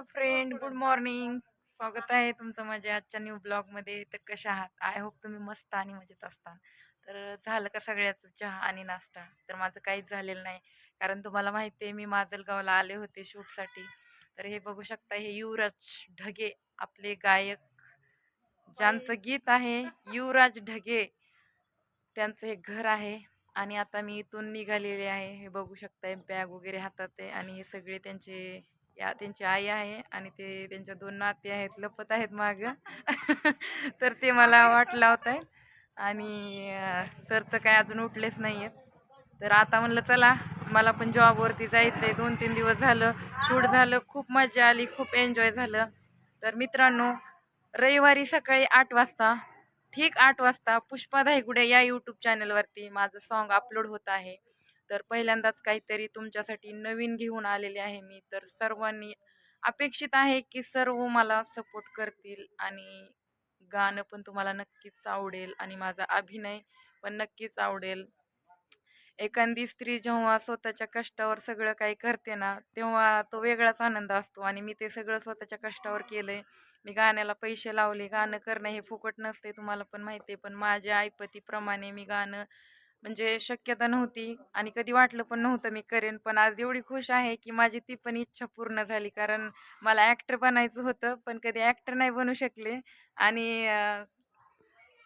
Hello friend good morning स्वागत आहे तुमचं माझ्या आजच्या न्यू ब्लॉगमध्ये तर कशा आहात? आय होप तुम्ही मस्त आणि मजेत असता. तर झालं का सगळ्याचं चहा आणि नाश्ता? तर माझं काहीच झालेलं नाही. कारण तुम्हाला माहिती आहे मी माजलगावला आले होते शूटसाठी तर हे बघू शकता हे युवराज ढगे आपले गायक. ज्यांचं गीत आहे युवराज ढगे. त्यांचं हे घर आहे. आणि आता मी इथून निघालेले आहे. हे बघू शकताय बॅग वगैरे हातात आहे. आणि हे सगळे त्यांचे या त्यांची आई आहे आणि ते त्यांच्या दोन नाते आहेत लपत आहेत मागं. तर ते मला वाट लावत आहेत आणि सर तर काय अजून उठलेच नाही आहेत तर आता म्हणलं चला मला पण जॉबवरती जायचं आहे दोन तीन दिवस झालं शूट झालं खूप मजा आली खूप एन्जॉय झालं. तर मित्रांनो रविवारी सकाळी आठ वाजता ठीक आठ वाजता पुष्पा धायगुडे या यूट्यूब चॅनलवरती माझं सॉन्ग अपलोड होत आहे. तर पहिल्यांदाच काहीतरी तुमच्यासाठी नवीन घेऊन आलेले आहे मी. तर सर्वांनी अपेक्षित आहे की सर्व मला सपोर्ट करतील आणि गाणं पण तुम्हाला नक्कीच आवडेल आणि माझा अभिनय पण नक्कीच आवडेल. एखादी स्त्री जेव्हा स्वतःच्या कष्टावर सगळं काही करते ना तेव्हा तो वेगळाच आनंद असतो आणि मी ते सगळं स्वतःच्या कष्टावर केलं आहे मी गाण्याला पैसे लावले गाणं करणं हे फुकट नसते तुम्हाला पण माहिती आहे पण माझ्या आईपतीप्रमाणे मी गाणं म्हणजे शक्यता नव्हती आणि कधी वाटलं पण नव्हतं मी करेन. पण आज एवढी खुश आहे की माझी ती पण इच्छा पूर्ण झाली. कारण मला ॲक्टर बनायचं होतं पण कधी ॲक्टर नाही बनू शकले. आणि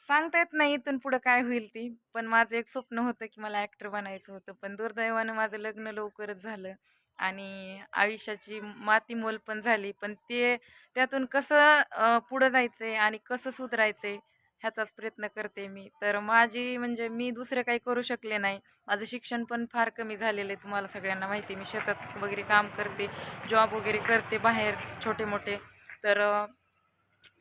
सांगता येत नाही इथून पुढं काय होईल ती. पण माझं एक स्वप्न होतं की मला ॲक्टर बनायचं होतं. पण दुर्दैवानं माझं लग्न लवकरच झालं. आणि आयुष्याची मातीमोल पण झाली. पण ते त्यातून कसं पुढं जायचं आहे आणि कसं सुधारायचं आहे ह्याचाच प्रयत्न करते मी. तर माझी म्हणजे मी दुसरं काही करू शकले नाही. माझं शिक्षण पण फार कमी झालेलं आहे तुम्हाला सगळ्यांना माहिती मी शेतात वगैरे काम करते जॉब वगैरे करते बाहेर छोटे मोठे. तर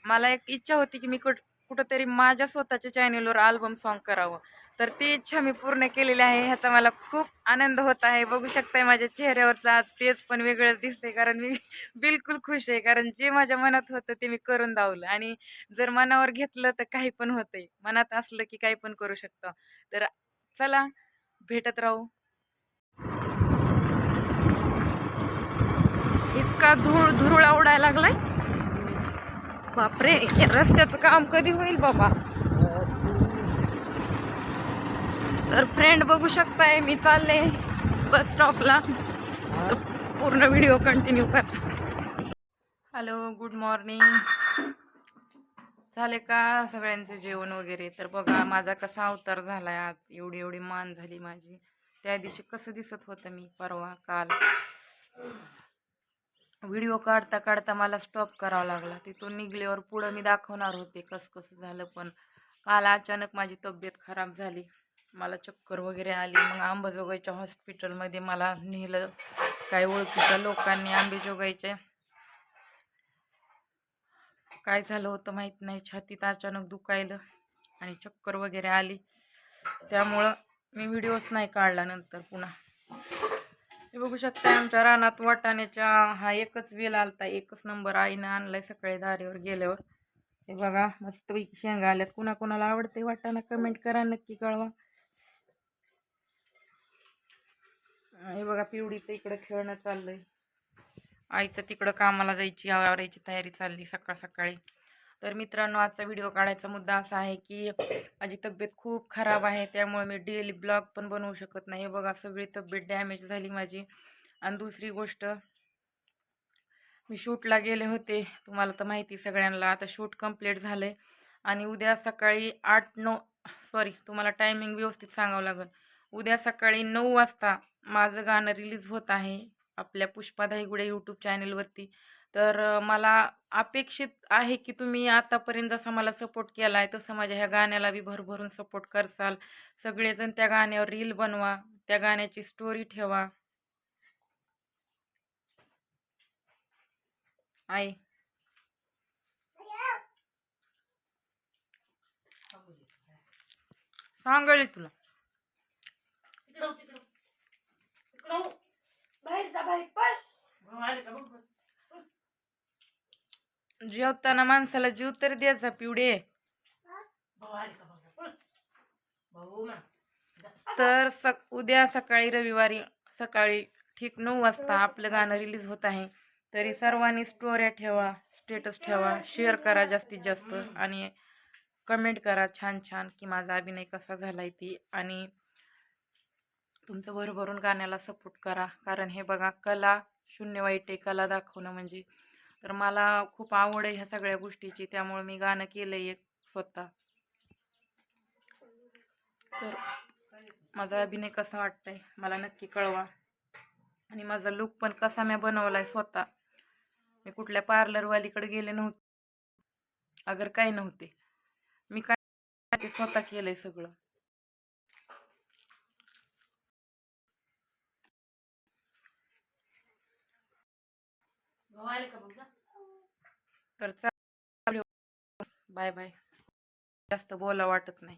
मला एक इच्छा होती की मी कुठ कुठंतरी माझ्या स्वतःच्या चॅनेलवर आल्बम सॉन्ग करावं. तर ती इच्छा मी पूर्ण केलेली आहे. ह्याचा मला खूप आनंद होत आहे. बघू शकताय माझ्या चेहऱ्यावरचा आज तेच पण वेगळंच दिसतंय कारण मी बिलकुल खुश आहे. कारण जे माझ्या मनात होतं ते मी करून दावलं. आणि जर मनावर घेतलं तर काही पण होतंय. मनात असलं की काही पण करू शकतो. तर चला भेटत राहू. इतका धूळ धुरुळा उडायला लागलाय. बापरे रस्त्याचं काम कधी होईल बाबा? तर फ्रेंड बघू शकताय मी चालले बस स्टॉपला पूर्ण व्हिडिओ कंटिन्यू कर. हॅलो गुड मॉर्निंग झाले का सगळ्यांचे जेवण वगैरे? तर बघा माझा कसा अवतार झाला आज. एवढी एवढी मान झाली माझी. त्या दिवशी कसं दिसत होतं मी? परवा काल. व्हिडिओ काढता काढता मला स्टॉप करावा लागला. तिथून निघल्यावर पुढं मी दाखवणार होते कसं कसं झालं पण काल अचानक माझी तब्येत खराब झाली. मला चक्कर वगैरे आली. मग आंबाजोगाईच्या हॉस्पिटलमध्ये मला नेलं. काही ओळखीच्या लोकांनी आंबेजोगाईचे काय झालं होतं माहीत नाही. छातीत अचानक दुखायलं आणि चक्कर वगैरे आली. त्यामुळं मी व्हिडिओच नाही काढला नंतर पुन्हा. हे बघू शकता आमच्या रानात वाटाण्याच्या हा एकच वेल आलता. एकच नंबर आईनं आणलाय सकाळी दारीवर गेल्यावर. हे बघा मस्तपैकी शेंगा आल्यात. कुणाकुणाला आवडते वाटाणा कमेंट करा. नक्की कळवा. हे बघा पिवडीचं इकडं खेळणं चाललंय. आईचं तिकडं कामाला जायची आवरायची तयारी चालली सकाळ सकाळी. तर मित्रांनो आजचा व्हिडिओ काढायचा मुद्दा असा आहे की माझी तब्येत खूप खराब आहे त्यामुळे मी डेली ब्लॉग पण बनवू शकत नाही. हे बघा सगळी तब्येत डॅमेज झाली माझी. आणि दुसरी गोष्ट मी शूटला गेले होते. तुम्हाला तर माहिती सगळ्यांना आता शूट कंप्लीट झालं आहे आणि उद्या सकाळी आठ नऊ सॉरी तुम्हाला टायमिंग व्यवस्थित सांगावं लागेल. उद्या सकाळी नऊ वाजता माझं गाणं रिलीज होत आहे आपल्या पुष्पा धाईगुडे यूट्यूब चॅनलवरती तर मला अपेक्षित आहे की तुम्ही आतापर्यंत जसा मला सपोर्ट केला आहे तसं माझ्या ह्या गाण्याला बी भरभरून सपोर्ट करसाल. सगळेजण त्या गाण्यावर रील बनवा त्या गाण्याची स्टोरी ठेवा. आई. सांगली तुला बाहेर जा बाहेर पळ जेवताना माणसाला जीव तर द्यायचा पिवडे. तर सक उद्या सकाळी रविवारी सकाळी ठीक नऊ वाजता आपलं गाणं रिलीज होत आहे. तरी सर्वांनी स्टोऱ्या ठेवा स्टेटस ठेवा शेअर करा जास्तीत जास्त आणि कमेंट करा छान छान की माझा अभिनय कसा झाला आहे ती. आणि तुमचं भरभरून गाण्याला सपोर्ट करा. कारण हे बघा कला शून्य वाईट आहे. कला दाखवणं म्हणजे तर मला खूप आवड आहे ह्या सगळ्या गोष्टीची त्यामुळे मी गाणं केलं आहे एक स्वतः. तर माझा अभिनय कसा वाटतंय मला नक्की कळवा. आणि माझा लुक पण कसा मी बनवला आहे स्वतः. मी कुठल्या पार्लरवालीकडे गेले नव्हते. अगर काही नव्हते. मी काय ते स्वतः केलं आहे सगळं का तर चालेल बाय बाय. जास्त बोला वाटत नाही.